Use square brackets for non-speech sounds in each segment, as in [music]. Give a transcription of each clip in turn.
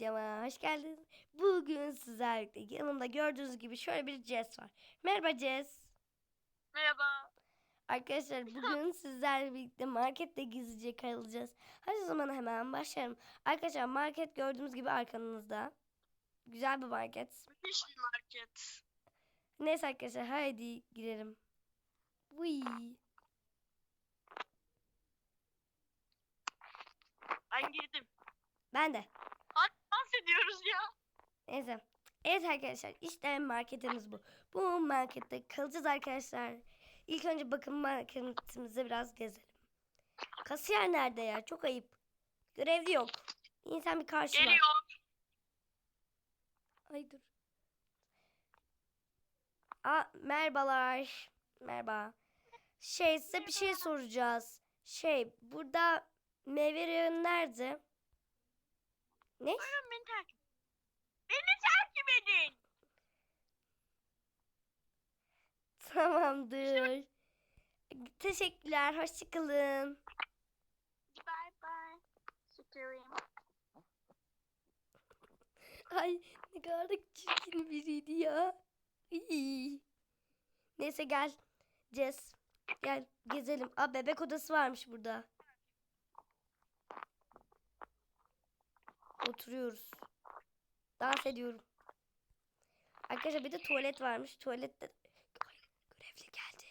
videoma hoş geldiniz. Bugün sizlerle yanımda gördüğünüz gibi şöyle bir Jess var. Merhaba Jess. Merhaba. Arkadaşlar [laughs] bugün sizlerle birlikte markette gizlice kalacağız. Hadi o zaman hemen başlayalım. Arkadaşlar market gördüğünüz gibi arkanızda. Güzel bir market. Müthiş bir market. Neyse arkadaşlar haydi girelim. Uy. Ben girdim. Ben de. Dans ediyoruz ya. Neyse. Evet arkadaşlar işte marketimiz bu. Bu markette kalacağız arkadaşlar. İlk önce bakın marketimizi biraz gezelim. Kasiyer nerede ya? Çok ayıp. Görevli yok. İnsan bir karşıla. Geliyor. Ay dur. Aa, merhabalar. Merhaba. Şey size bir şey soracağız. Şey burada meyve nerede? Ne? Buyurun beni takip. Beni takip edin. Tamamdır. Teşekkürler. Hoşçakalın. Bye bye. Sıkıyorum. Ay ne kadar da çirkin biriydi ya. İy. Neyse gel. Jess. Gel gezelim. Aa bebek odası varmış burada. Oturuyoruz. Dans ediyorum. Arkadaşlar bir de tuvalet varmış. Tuvalette görevli geldi.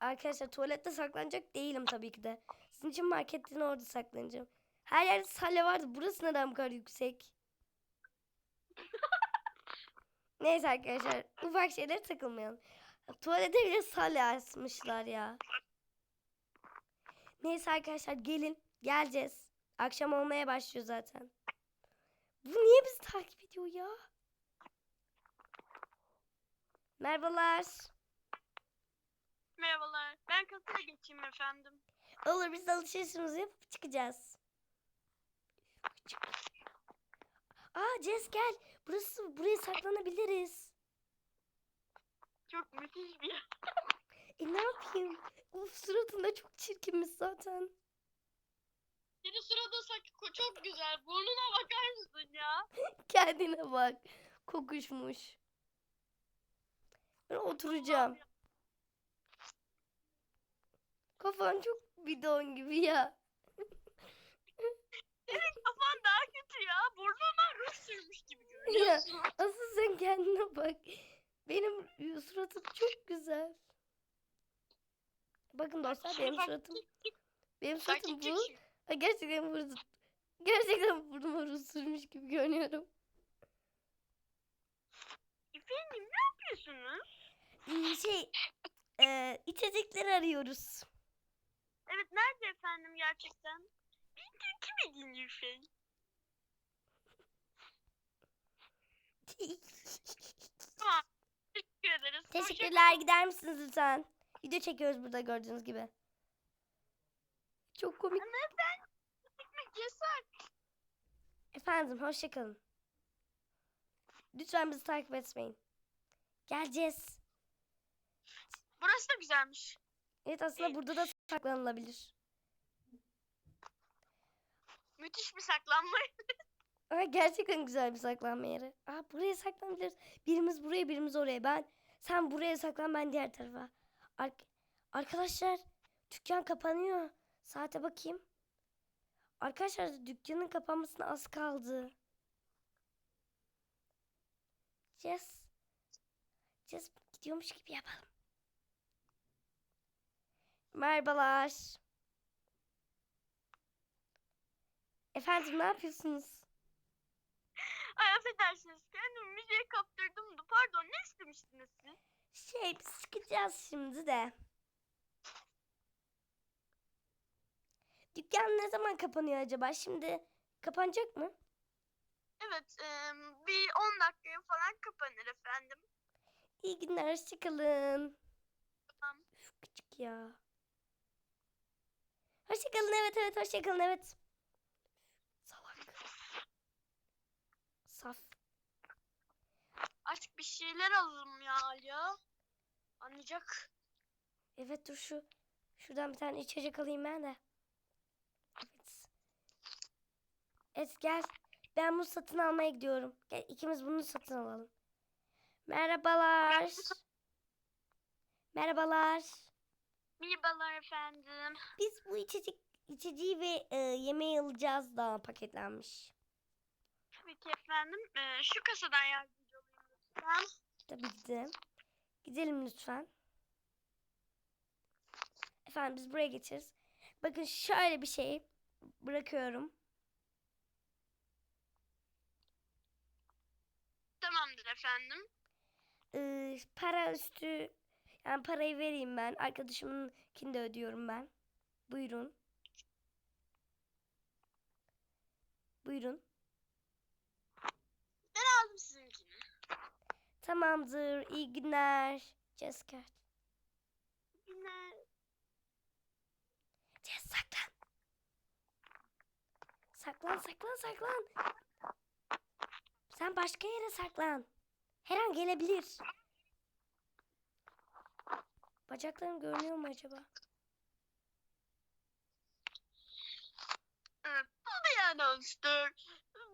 Arkadaşlar tuvalette saklanacak değilim tabii ki de. Sizin için marketin orada saklanacağım. Her yerde salya vardı. Burası neden bu kadar yüksek? [laughs] Neyse arkadaşlar. Ufak şeylere takılmayalım. Tuvalete bile salya asmışlar ya. Neyse arkadaşlar gelin. Geleceğiz. Akşam olmaya başlıyor zaten. Bu niye bizi takip ediyor ya? Merhabalar. Merhabalar. Ben kasaya geçeyim efendim. Olur biz de alışverişimizi yapıp çıkacağız. Aa Jess gel. Burası buraya saklanabiliriz. Çok müthiş bir yer. E ne yapayım? Uf suratında çok çirkinmiş zaten. Senin sırada sak çok güzel. Burnuna bakar mısın ya? [laughs] Kendine bak. Kokuşmuş. Ben oturacağım. Kafan çok bidon gibi ya. [laughs] Senin kafan daha kötü ya. Burnuna ruj sürmüş gibi görünüyorsun. Asıl sen kendine bak. Benim suratım çok güzel. Bakın dostlar benim suratım benim suratım bu. küçük. Gerçekten burada gerçekten burnuma ruj sürmüş gibi görünüyorum. Efendim ne yapıyorsunuz? Ee, şey e, içecekler arıyoruz. Evet nerede efendim gerçekten? Beni takip edin. Tamam. Teşekkür ederiz. Hoşça- Teşekkürler gider misiniz lütfen? Video çekiyoruz burada gördüğünüz gibi. Çok komik. Gitmek yasak. Efendim hoşçakalın. Lütfen bizi takip etmeyin. Geleceğiz. Burası da güzelmiş. Evet aslında burada da saklanılabilir. Müthiş bir saklanma. [laughs] Ama gerçekten güzel bir saklanma yeri. Aa buraya saklanabiliriz. Birimiz buraya birimiz oraya. Ben sen buraya saklan ben diğer tarafa. Ar- Arkadaşlar dükkan kapanıyor. Saate bakayım. Arkadaşlar dükkanın kapanmasına az kaldı. Jess. Jess gidiyormuş gibi yapalım. Merhabalar. Efendim ne yapıyorsunuz? Ay affedersiniz kendimi müziğe kaptırdım da pardon ne istemiştiniz siz? Şey biz çıkacağız şimdi de. Dükkan ne zaman kapanıyor acaba? Şimdi kapanacak mı? Evet em, bir 10 dakikaya falan kapanır efendim. İyi günler, hoşçakalın. Tamam. Üf, küçük ya. Hoşçakalın, evet evet hoşçakalın, evet. Salak. Saf. Artık bir şeyler alalım ya Alya. Anlayacak. Evet dur şu. Şuradan bir tane içecek alayım ben de. Evet. Gel. Ben bunu satın almaya gidiyorum. Gel ikimiz bunu satın alalım. Merhabalar. Merhabalar. Merhabalar efendim. Biz bu içecek içeceği ve e, yemeği alacağız da paketlenmiş. Tabii ki efendim. Ee, şu kasadan yardımcı olayım lütfen. Tabii ki de. Gidelim lütfen. Efendim biz buraya geçeriz. Bakın şöyle bir şey bırakıyorum. Tamamdır efendim. Ee, para üstü yani parayı vereyim ben. Arkadaşımınkini de ödüyorum ben. Buyurun. Buyurun. Aldım sizinkini. Tamamdır. İyi günler. Jessica. Yine Jess saklan. Saklan saklan saklan. Sen başka yere saklan. Her an gelebilir. Bacaklarım görünüyor mu acaba? Ee, Bu bir anonstur.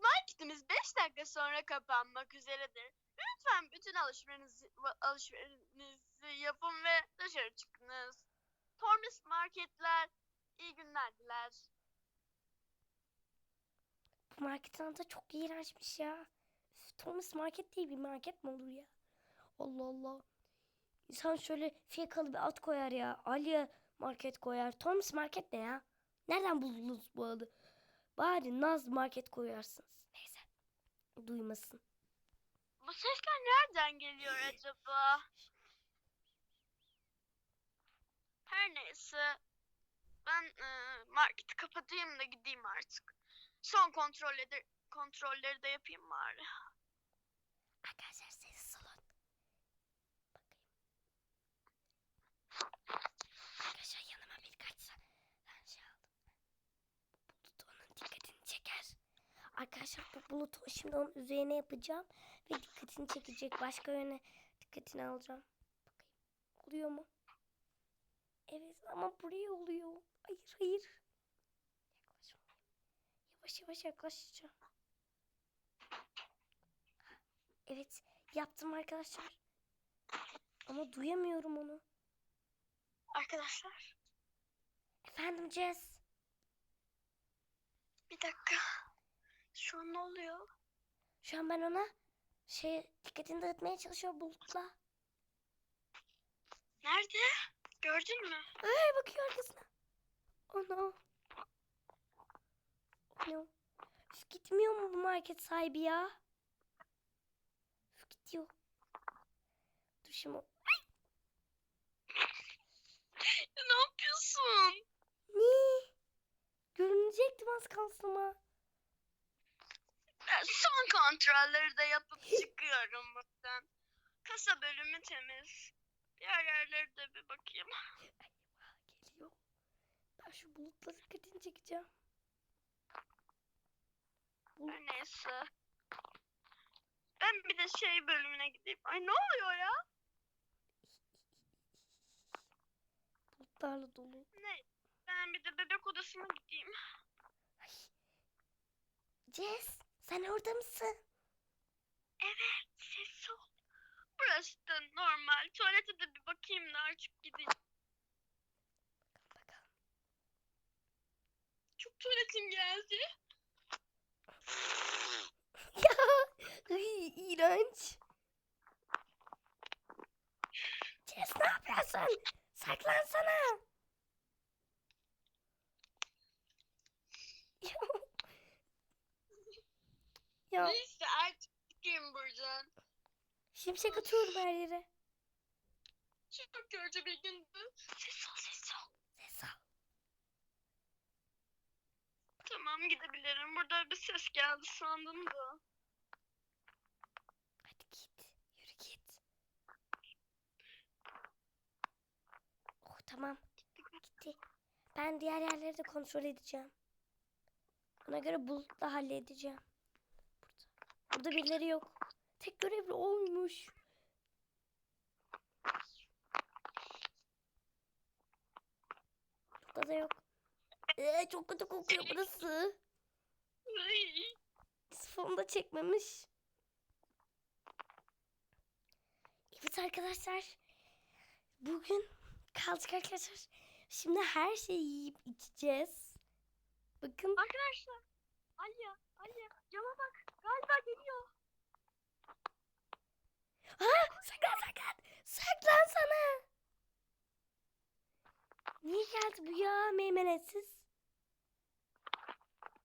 Marketimiz 5 dakika sonra kapanmak üzeredir. Lütfen bütün alışverişinizi, alışverişinizi yapın ve dışarı çıkınız. Tormis marketler iyi günler diler. Bu marketin adı çok iğrençmiş ya. Thomas Market değil bir market mi olur ya? Allah Allah. İnsan şöyle fiyakalı bir ad koyar ya. Aliye Market koyar. Thomas Market ne ya? Nereden buldunuz bu adı? Bari Naz Market koyarsınız. Neyse. Duymasın. Bu sesler nereden geliyor acaba? Her neyse. Ben e, marketi kapatayım da gideyim artık. Son kontrolleri, kontrolleri de yapayım bari. Arkadaşlar sessiz olun. Bakayım. Arkadaşlar yanıma birkaç tane şey aldım. Bu bulut onun dikkatini çeker. Arkadaşlar bu bulutu şimdi onun üzerine yapacağım. Ve dikkatini çekecek. Başka yöne dikkatini alacağım. Bakayım. Oluyor mu? Evet ama buraya oluyor. Hayır hayır. Yaklaşmayayım. Yavaş yavaş yaklaşacağım. Evet yaptım arkadaşlar. Ama duyamıyorum onu. Arkadaşlar Efendim Jess. bir dakika. Şu an ne oluyor? Şu an ben ona şey dikkatini dağıtmaya çalışıyor bulutla. Nerede? Gördün mü? Ay bakıyor arkasına. Oh no. Oh no. Gitmiyor mu bu market sahibi ya? Üf, gidiyor. Dur şimdi. ne yapıyorsun? Ne? Görünecektim az kalsın. Ben son kontrolleri de yapıp [laughs] çıkıyorum buradan. Kasa bölümü temiz. Diğer yerlere de bir bakayım. Geliyor. Ben şu bulutla dikkatini çekeceğim. Bulut. Neyse. Ben bir de şey bölümüne gideyim. Ay ne oluyor ya? Bulutlarla dolu. Ne? Ben bir de bebek odasına gideyim. Ay. Jess sen orada mısın? Evet, ses ol. Burası da normal. Tuvalete de bir bakayım da artık gideyim. Bakalım. Çok tuvaletim geldi. Ya ay, iğrenç. Jess ne yapıyorsun? Saklansana. Ya. ya Neyse artık çıkayım buradan. Şimşek atıyorum her yere. Çok kötü bir gündü. Ses ol, ses ol. Ses al. Tamam gidebilirim. Burada bir ses geldi sandım da. Hadi git. Yürü git. Oh tamam. Gitti. Ben diğer yerleri de kontrol edeceğim. Ona göre bulutla halledeceğim. Burada. Burada birileri yok. Tek görevli olmuş. Burada da yok. Ee, çok kötü kokuyor burası. Ay. Fonu da çekmemiş. Evet arkadaşlar. Bugün kaldık arkadaşlar. Şimdi her şeyi yiyip içeceğiz. Bakın. Arkadaşlar. Alya. Alya. Cama bak. Galiba geliyor. Ha, saklan saklan. Saklan sana. Niye geldi bu ya meymenetsiz?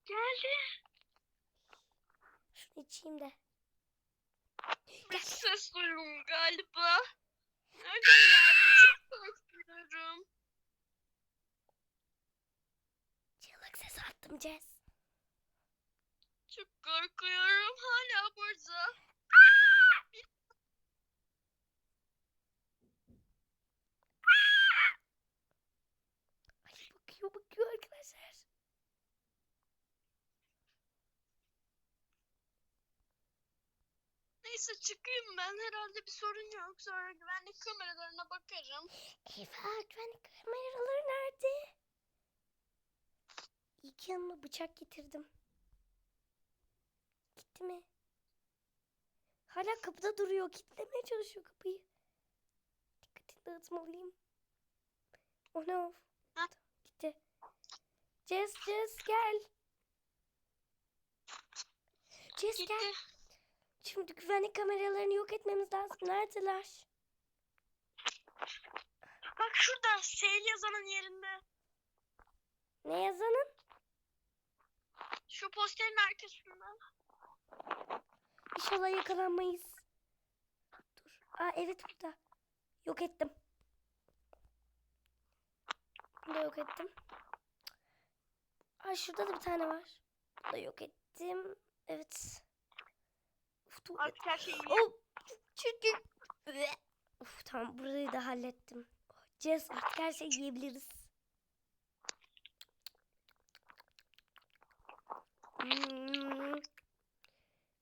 Geldi. Şunu içeyim de. Bir ses duydum galiba. Nereden geldi? Çok korkuyorum. Çığlık sesi attım Jess. Çok korkuyorum. Hala burada. Ay bakıyor bakıyor arkadaşlar. Neyse çıkayım ben. Herhalde bir sorun yok. Sonra güvenlik kameralarına bakarım. Eyvah güvenlik kameraları nerede? İyi ki yanıma bıçak getirdim. Gitti mi? Hala kapıda duruyor. Kilitlemeye çalışıyor kapıyı. Dikkatini dağıtmalıyım. Oh no. Jess Jess gel. Jess Gitti. gel. Şimdi güvenlik kameralarını yok etmemiz lazım. Neredeler? Bak şurada seyir yazanın yerinde. Ne yazanın? Şu posterin arkasında. İnşallah yakalanmayız. Dur. Aa evet burada. Yok ettim. Bunu da yok ettim. Aa şurada da bir tane var. Bunu da yok ettim. Evet. Uf. Artık her şeyi Oh, çünkü... Uf, tamam burayı da hallettim. Jess artık her şeyi yiyebiliriz. Hmm.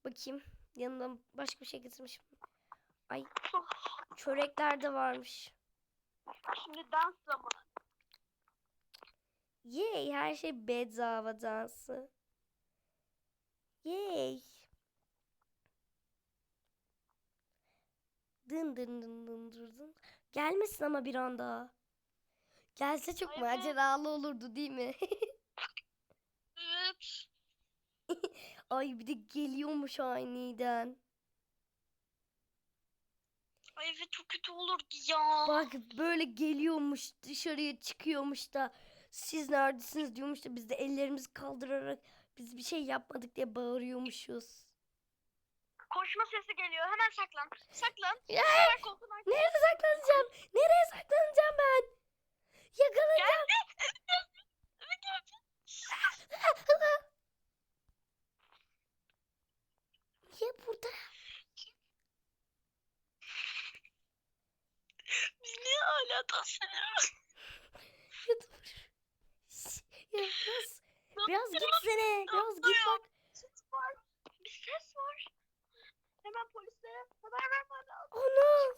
Bakayım. Yanında başka bir şey getirmişim. Ay çörekler de varmış. Şimdi dans zamanı. Yay her şey bedava dansı. Yay. Dın dın dın dın dın dın. Gelmesin ama bir anda. Gelse çok evet. maceralı olurdu değil mi? Evet. [laughs] Ay bir de geliyormuş aniden. Ay evet çok kötü olurdu ya. Bak böyle geliyormuş dışarıya çıkıyormuş da siz neredesiniz diyormuş da biz de ellerimizi kaldırarak biz bir şey yapmadık diye bağırıyormuşuz. Koşma sesi geliyor. Hemen saklan. Saklan. Ya, Hemen koltuğun arkasına. nerede saklanacağım? Nereye saklanacağım ben? Yakalanacağım. Niye burada? Biz niye hala dans ediyoruz? Ya dur. Ya biraz, biraz gitsene. Biraz git bak. Ses var. Bir ses var. Hemen polislere haber vermen lazım. Onu.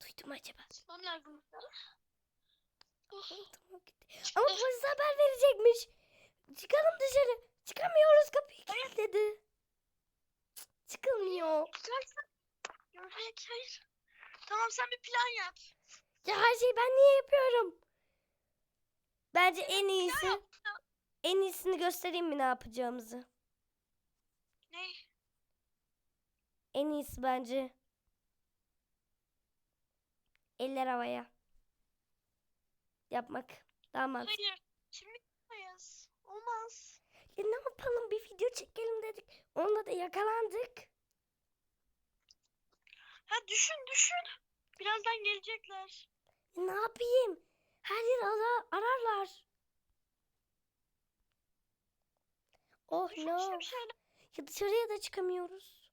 Duydum acaba. Çıkmam lazım. Oh. Tamam gitti. Ama polis haber verecekmiş. Çıkalım dışarı. Çıkamıyoruz kapıyı kilitledi. Çıkılmıyor. Görmek hayır. Tamam sen bir plan yap. Ya her şeyi ben niye yapıyorum? Bence en iyisi yap. en iyisini göstereyim mi ne yapacağımızı? Ne? En iyisi bence. Eller havaya. Yapmak. Daha mantıklı. Hayır. Şimdi yapamayız. Olmaz. Ya ne yapalım bir video çekelim dedik. Onunla da yakalandık. Ha düşün düşün. Birazdan gelecekler. Ya ne yapayım? Her yer ara ararlar. Oh Düşün no. işte bir şeyler. Ya dışarıya da çıkamıyoruz.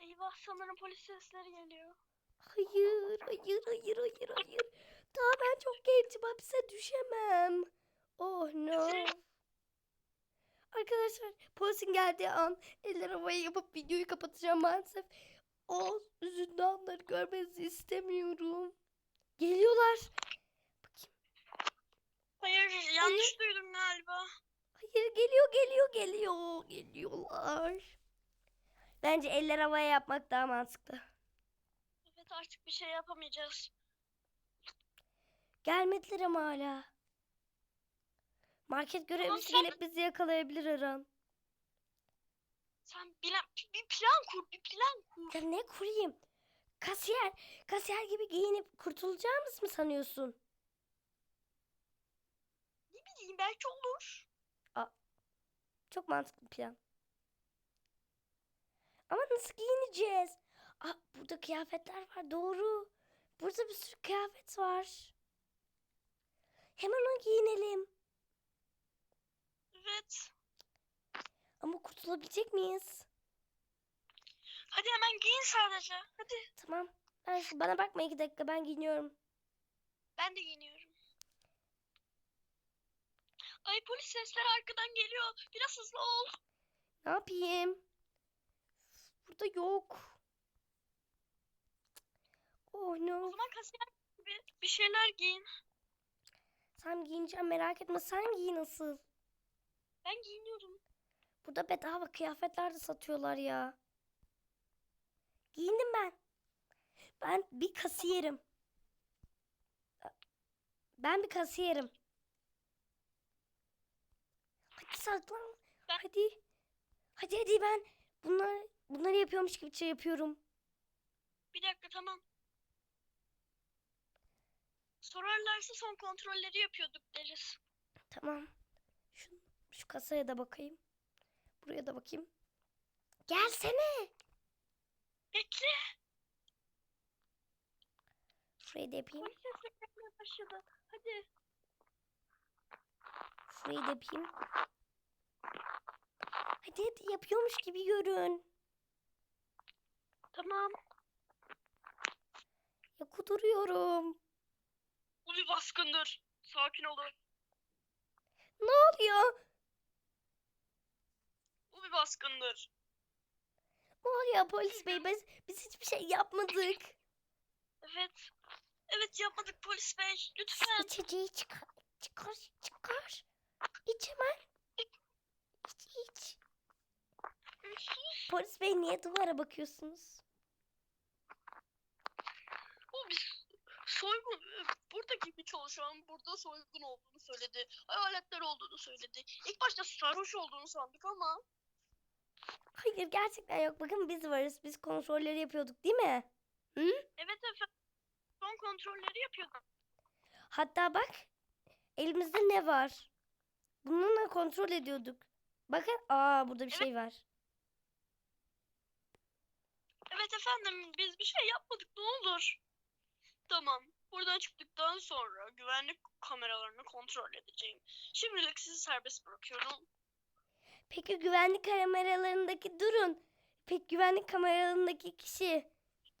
Eyvah sanırım polis sesleri geliyor. Hayır, hayır, hayır, hayır, hayır. Daha ben çok gencim hapse düşemem. Oh no. Arkadaşlar polisin geldiği an eller havaya yapıp videoyu kapatacağım maalesef. O üzüntü anları görmenizi istemiyorum. Geliyorlar. Hayır yanlış duydum galiba. Hayır geliyor geliyor geliyor. Geliyorlar. Bence eller havaya yapmak daha mantıklı. Evet artık bir şey yapamayacağız. Gelmediler ama hala. Market görevlisi sen- gelip bizi yakalayabilir her an. Sen bilen, bir plan kur, bir plan kur. Ya ne kurayım? Kasiyer, kasiyer gibi giyinip kurtulacağımız mı sanıyorsun? Ne bileyim belki olur. Çok mantıklı plan. Ama nasıl giyineceğiz? Aa, burada kıyafetler var doğru. Burada bir sürü kıyafet var. Hemen onu giyinelim. Evet. Ama kurtulabilecek miyiz? Hadi hemen giyin sadece. Hadi. Tamam. Ben, bana bakma iki dakika ben giyiniyorum. Ben de giyiniyorum. Ay polis sesler arkadan geliyor. Biraz hızlı ol. Ne yapayım? Burada yok. Oh O no. zaman kasiyer gibi bir şeyler giyin. Sen giyineceğim merak etme. Sen giy nasıl? Ben giyiniyorum. Burada bedava kıyafetler de satıyorlar ya. Giyindim ben. Ben bir kasiyerim. Ben bir kasiyerim. Hadi saklan. Ben- Hadi. Hadi hadi ben bunlar bunları yapıyormuş gibi şey yapıyorum. Bir dakika tamam. Sorarlarsa son kontrolleri yapıyorduk deriz. Tamam. Şu, kasaya da bakayım. Buraya da bakayım. Gelsene. Bekle. Şurayı da yapayım. Başladı. Hadi. Şurayı da yapayım. Hadi hadi yapıyormuş gibi görün. Tamam. Ya kuduruyorum. Bu bir baskındır. Sakin olun. Ne oluyor? Bir baskındır. Ne oluyor polis bey? Biz, biz hiçbir şey yapmadık. Evet. Evet yapmadık polis bey. Lütfen. İçeceği çıkar. Çıkar çıkar. İç hemen. İç iç. Polis bey niye duvara bakıyorsunuz? Bu bir soygun. Buradaki bir çalışan burada soygun olduğunu söyledi. Hayaletler olduğunu söyledi. İlk başta sarhoş olduğunu sandık ama. Hayır gerçekten yok. Bakın biz varız. Biz kontrolleri yapıyorduk değil mi? Evet efendim. Son kontrolleri yapıyordum. Hatta bak elimizde ne var? Bununla kontrol ediyorduk. Bakın aa burada bir Evet. şey var. Evet efendim biz bir şey yapmadık ne olur. Tamam. Buradan çıktıktan sonra güvenlik kameralarını kontrol edeceğim. Şimdilik sizi serbest bırakıyorum. Peki güvenlik kameralarındaki durun. Peki güvenlik kameralarındaki kişi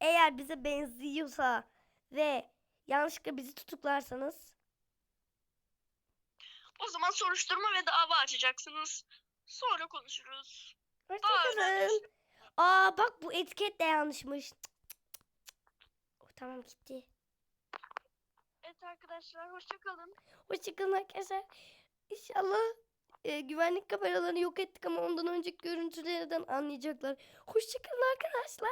eğer bize benziyorsa ve yanlışlıkla bizi tutuklarsanız O zaman soruşturma ve dava açacaksınız. Sonra konuşuruz. Hoşçakalın. Aa bak bu etiket de yanlışmış. Cık, cık, cık, cık. Oh, tamam gitti. Evet arkadaşlar hoşçakalın. Hoşçakalın arkadaşlar. İnşallah e, güvenlik kameralarını yok ettik ama ondan önceki görüntülerden anlayacaklar. Hoşçakalın arkadaşlar.